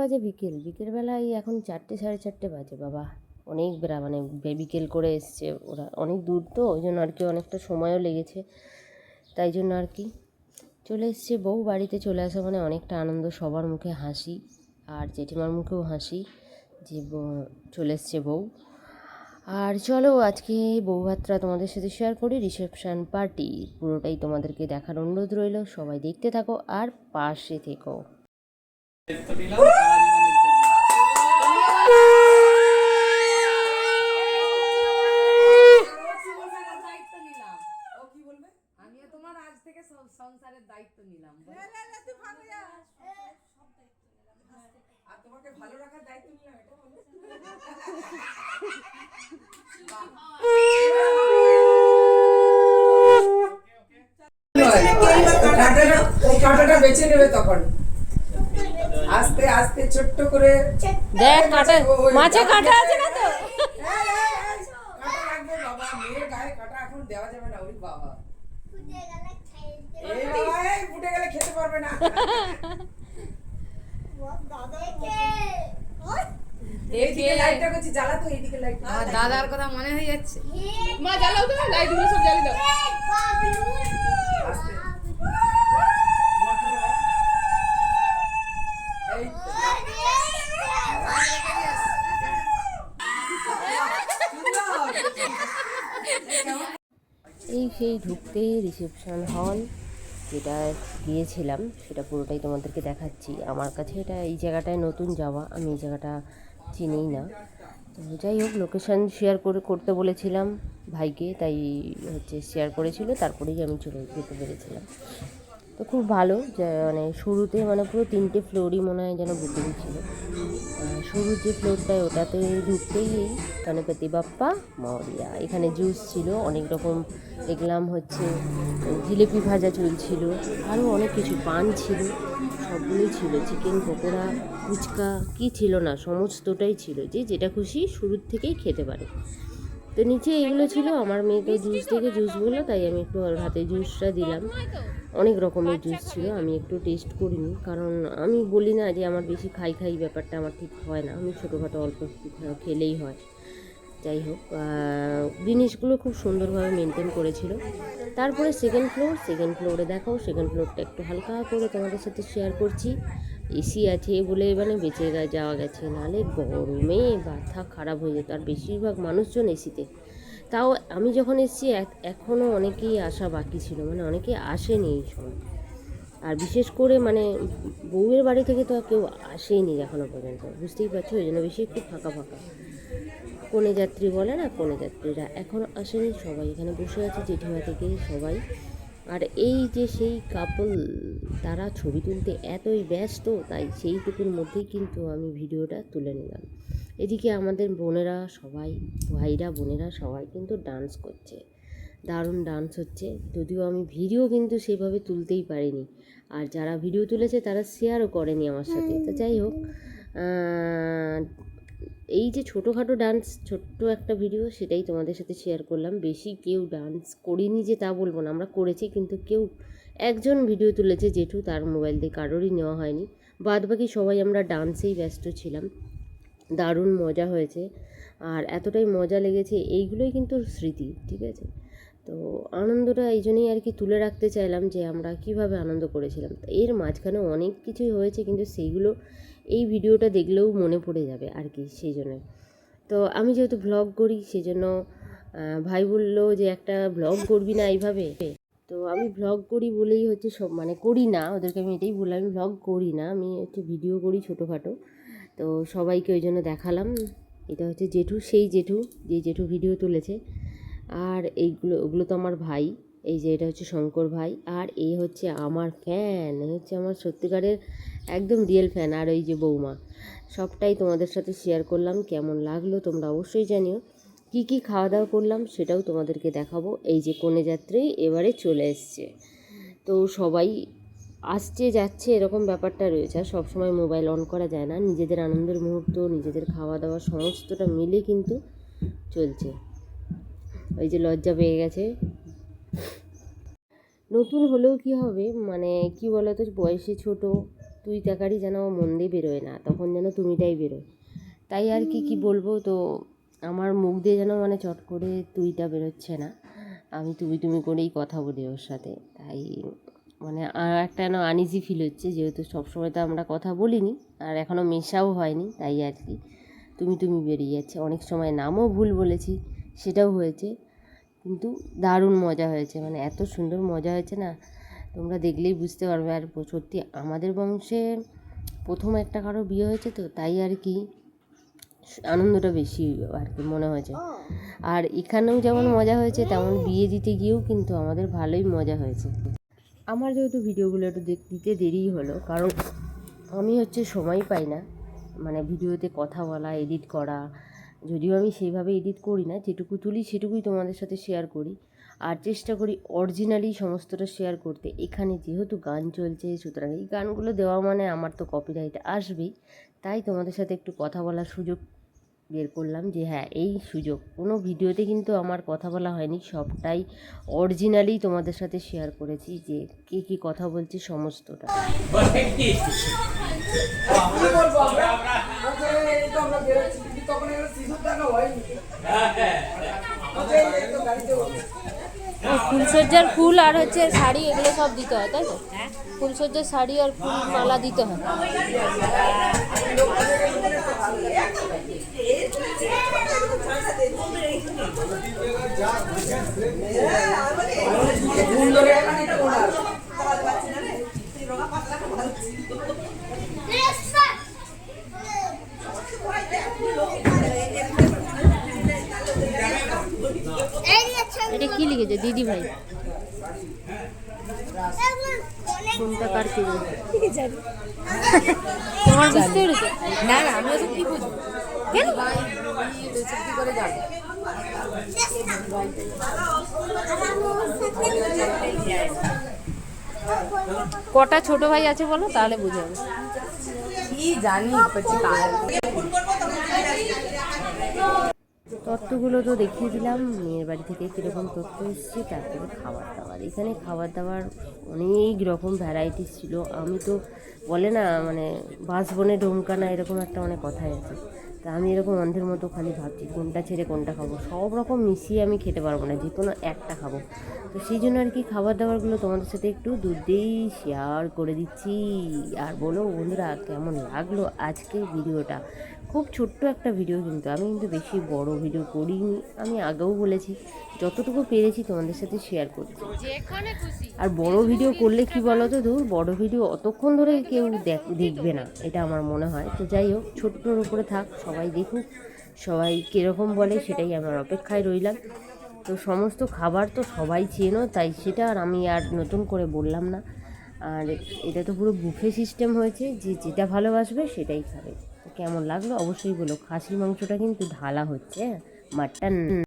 বাজে বিকেল। বিকেলবেলায় এখন চারটে, সাড়ে চারটে বাজে, বাবা। অনেক বেড়া মানে বিকেল করে এসছে ওরা। অনেক দূর তো, ওই জন্য আর কি অনেকটা সময়ও লেগেছে। তাই জন্য আর কি। চলে এসছে বউ বাড়িতে, চলে আসা মানে অনেকটা আনন্দ, সবার মুখে হাসি। আর জেঠিমার মুখেও হাসি যে চলে এসছে বউ। আর চলো, আজকে বউ ভাতটা তোমাদের সাথে শেয়ার করি। রিসেপশান পার্টি পুরোটাই তোমাদেরকে দেখার অনুরোধ রইল। সবাই দেখতে থাকো আর পাশে থেকো দায়িত্ব নিলাম আমিও তোমার আজ থেকে সং- সংসারের দায়িত্ব নিলাম আর তোমাকে ভালো রাখার দায়িত্ব নিলাম এটা বলো কাঁটাটা বেছে নেবে তখন আস্তে আস্তে ছোট্ট করে দেখ কাটা মাছে কাটা আছে না তো? দেওয়া যাবে না ওই বাবা এই ফুটে গেলে খেতে পারবে না এইদিকে দাদার কথা মনে হয়ে যাচ্ছে। মা জ্বালাও তো লাইটগুলো সব জ্বালিয়ে দাও। এই এই সেই ঢুকতেই রিসেপশন হল যেটা গিয়েছিলাম সেটা পুরোটাই তোমাদেরকে দেখাচ্ছি। আমার কাছে এটা এই জায়গাটায় নতুন যাওয়া আমি এই জায়গাটা চিনিই না। তো যাই হোক লোকেশান শেয়ার করে, করতে বলেছিলাম ভাইকে, তাই হচ্ছে শেয়ার করেছিল, তারপরেই আমি চলে যেতে পেরেছিলাম। তো খুব ভালো মানে শুরুতে মানে পুরো তিনটে ফ্লোরই মনে হয় যেন বুকিং ছিল। শুরুর যে ফ্লোরটায় ওটাতে ঢুকতেই এই গণপতি বাপ্পা মরিয়া। এখানে জুস ছিল, অনেক রকম দেখলাম হচ্ছে, জিলিপি ভাজা চলছিল, আরও অনেক কিছু পান ছিল। সবগুলোই ছিল চিকেন পকোড়া, ফুচকা, কি ছিল না, সমস্তটাই ছিল যে, যেটা খুশি শুরুর থেকেই খেতে পারে। তো নিচে এগুলো ছিল, আমার মেয়েকে জুস থেকে জুস বলল, তাই আমি একটু ওর হাতে জুসটা দিলাম। অনেক রকমের জুস ছিল, আমি একটু টেস্ট করিনি। কারণ আমি বলি না যে আমার বেশি খাই খাই ব্যাপারটা আমার ঠিক হয় না। আমি ছোটোখাটো অল্প খেলেই হয়। যাই হোক জিনিসগুলো খুব সুন্দরভাবে মেনটেন করেছিল। তারপরে সেকেন্ড ফ্লোর সেকেন্ড ফ্লোরে দেখাও সেকেন্ড ফ্লোরটা একটু হালকা করে তোমাদের সাথে শেয়ার করছি। এসি আছে বলে মানে বেঁচে যাওয়া গেছে। নাহলে গরমে মাথা খারাপ হয়ে যেত। আর বেশিরভাগ মানুষজন এসিতে তাও আমি যখন এসেছি এখনও অনেকেই আসা বাকি ছিল। মানে অনেকে আসেনি এই সময়। আর বিশেষ করে মানে বউয়ের বাড়ি থেকে তো কেউ আসেইনি এখনও পর্যন্ত। বুঝতেই পারছ? ওই জন্য বেশি একটু ফাঁকা ফাঁকা। কনে যাত্রী বলে না, কনে যাত্রীরা এখনও আসেনি সবাই। এখানে বসে আছে জেঠিমা থেকে সবাই। আর এই যে সেই কাপল তারা ছবি তুলতে এতই ব্যস্ত, তাই সেইটুকুর মধ্যেই কিন্তু আমি ভিডিওটা তুলে নিলাম। এদিকে আমাদের বোনেরা সবাই, ভাইরা, বোনেরা সবাই কিন্তু ডান্স করছে। দারুণ ডান্স হচ্ছে। যদিও আমি ভিডিও কিন্তু সেভাবে তুলতেই পারিনি। আর যারা ভিডিও তুলেছে তারা শেয়ারও করেনি আমার সাথে। তো যাই হোক এই যে ছোটোখাটো ডান্স ছোট্ট একটা ভিডিও সেটাই তোমাদের সাথে শেয়ার করলাম। বেশি কেউ ডান্স করিনি যে তা বলব না। আমরা করেছি কিন্তু কেউ একজন ভিডিও তুলেছে জেঠু, তার মোবাইল দিয়ে কারোরই নেওয়া হয়নি। বাদ বাকি সবাই আমরা ডান্সেই ব্যস্ত ছিলাম। দারুণ মজা হয়েছে। আর এতটাই মজা লেগেছে, এইগুলোই কিন্তু স্মৃতি, ঠিক আছে? তো আনন্দটা এই জন্যই আর কি তুলে রাখতে চাইলাম যে আমরা কীভাবে আনন্দ করেছিলাম। এর মাঝখানে অনেক কিছুই হয়েছে, কিন্তু সেইগুলো এই ভিডিওটা দেখলেও মনে পড়ে যাবে আর কি সেই জন্য। তো আমি যেহেতু ভ্লগ করি সেই জন্য ভাই বলল যে, একটা ভ্লগ করবি না এইভাবে? তো আমি ভ্লগ করি বলেই হচ্ছে সব মানে করি না, ওদেরকে আমি এটাই বললাম, আমি ভ্লগ করি না, আমি হচ্ছে ভিডিও করি ছোটোখাটো। তো সবাইকে ওই জন্য দেখালাম। এটা হচ্ছে জেঠু, সেই জেঠু, যে জেঠু ভিডিও তুলেছে। আর এইগুলো, ওগুলো তো আমার ভাই। এই যে এটা হচ্ছে শঙ্কর ভাই। আর এই হচ্ছে আমার ফ্যান হচ্ছে আমার সত্যিকারের একদম রিয়েল ফ্যান আর ওই যে বৌমা। সবটাই তোমাদের সাথে শেয়ার করলাম। কেমন লাগল তোমরা অবশ্যই জানিও। কি কি খাওয়া দাওয়া করলাম সেটাও তোমাদেরকে দেখাবো। এই যে কনে যাত্রী এবারে চলে এসছে। তো সবাই আসছে, যাচ্ছে, এরকম ব্যাপারটা রয়েছে। আর সবসময় মোবাইল অন করা যায় না। নিজেদের আনন্দের মুহূর্ত, নিজেদের খাওয়া দাওয়া সমস্তটা মিলে কিন্তু চলছে। ওই যে লজ্জা পেয়ে গেছে। নতুন হলেও কি হবে? মানে কি বলতো, বয়সে ছোট, তুই তাকারি যেন মন দিয়ে বেরোয় না। তখন যেন তুমিটাই বেরোয়। তাই আর কি কি বলব? তো আমার মুখ দিয়ে যেন মানে চট করে তুইটা বেরোচ্ছে না। আমি তুমি তুমি করেই কথা বলি ওর সাথে। তাই মানে আর একটা যেন আনইজি ফিল হচ্ছে, যেহেতু সবসময় তো আমরা কথা বলিনি, আর এখনও মেশাও হয়নি, তাই আর কি। তুমি তুমি বেরিয়ে যাচ্ছে। অনেক সময় নামও ভুল বলেছি, সেটাও হয়েছে। কিন্তু দারুণ মজা হয়েছে মানে এত সুন্দর মজা হয়েছে না, তোমরা দেখলেই বুঝতে পারবে। আর সত্যি আমাদের বংশে প্রথম একটা কারও বিয়ে হয়েছে তো, তাই আর কি আনন্দটা বেশি আর কি মনে হয়েছে। আর এখানেও যেমন মজা হয়েছে, তেমন বিয়ে দিতে গিয়েও কিন্তু আমাদের ভালোই মজা হয়েছে। আমার যেহেতু ভিডিওগুলো একটু দিতে দেরিই হলো, কারণ আমি হচ্ছে সময় পাই না। মানে ভিডিওতে কথা বলা এডিট করা, যদিও আমি সেইভাবে এডিট করি না, যেটুকু তুলি সেটুকুই তোমাদের সাথে শেয়ার করি। আর চেষ্টা করি অরিজিনালি সমস্তটা শেয়ার করতে। এখানে যেহেতু গান চলছে, সুতরাং এই গানগুলো দেওয়া মানে আমার তো কপিরাইট আসবেই, তাই তোমাদের সাথে একটু কথা বলার সুযোগ বের করলাম যে হ্যাঁ এই সুযোগ। কোনো ভিডিওতে কিন্তু আমার কথা বলা হয়নি সবটাই অরিজিনালি তোমাদের সাথে শেয়ার করেছি যে কে কী কথা বলছে সমস্তটা। ফুলসজ্জার ফুল আর হচ্ছে শাড়ি এগুলো সব দিতে হয় তাই তো? ফুলসজ্জার শাড়ি আর ফুল মালা দিতে হয় ঘুম ধরে গেল না, একটু ওনার। এটা কি লিখেছে? দিদি ভাই। কোনটা কার কি তোমার বুঝতে পেরেছ? না না আমি ওসব কি বুঝব? কেন? করে যাব। কটা ছোট ভাই আছে বলো তাহলে বুঝে যাবে কি জানি তত্ত্বগুলো তো দেখিয়ে দিলাম মেয়ের বাড়ি থেকে কীরকম তথ্য এসছে তারপরে খাবার দাবার। এখানে খাবার দাবার অনেক রকম ভ্যারাইটিস ছিল। আমি তো বলে না মানে বাঁশবনে ডোমকানা এরকম একটা অনেক কথাই আছে। তা আমি এরকম অন্ধের মতো খালি ভাবছি, কোনটা ছেড়ে কোনটা খাব। সব রকম মিশিয়ে আমি খেতে পারব না যে কোনো একটা খাব। তো সেই জন্য আর কি খাবার দাবারগুলো তোমাদের সাথে একটু দুধ দিয়েই শেয়ার করে দিচ্ছি। আর বলো বন্ধুরা, কেমন লাগল আজকের ভিডিওটা? খুব ছোট্ট একটা ভিডিও কিন্তু, আমি কিন্তু বেশি বড় ভিডিও করিনি। আমি আগেও বলেছি, যতটুকু পেরেছি তোমাদের সাথে শেয়ার করছি। আর বড় ভিডিও করলে কি বলো তো ধর, বড় ভিডিও অতক্ষণ ধরে কেউ দেখ- দেখবে না, এটা আমার মনে হয়। তো যাই হোক, ছোট্টর উপরে থাক, সবাই দেখুক, সবাই কীরকম বলে, সেটাই আমার অপেক্ষায় রইলাম। তো সমস্ত খাবার তো সবাই চেনো তাই সেটা আর আমি আর নতুন করে বললাম না। আর এটা তো পুরো বুফে সিস্টেম হয়েছে, যে যেটা ভালোবাসবে সেটাই খাবে। কেমন লাগল? অবশ্যই বলো। খাসির মাংসটা কিন্তু ঢালা হচ্ছে মাটন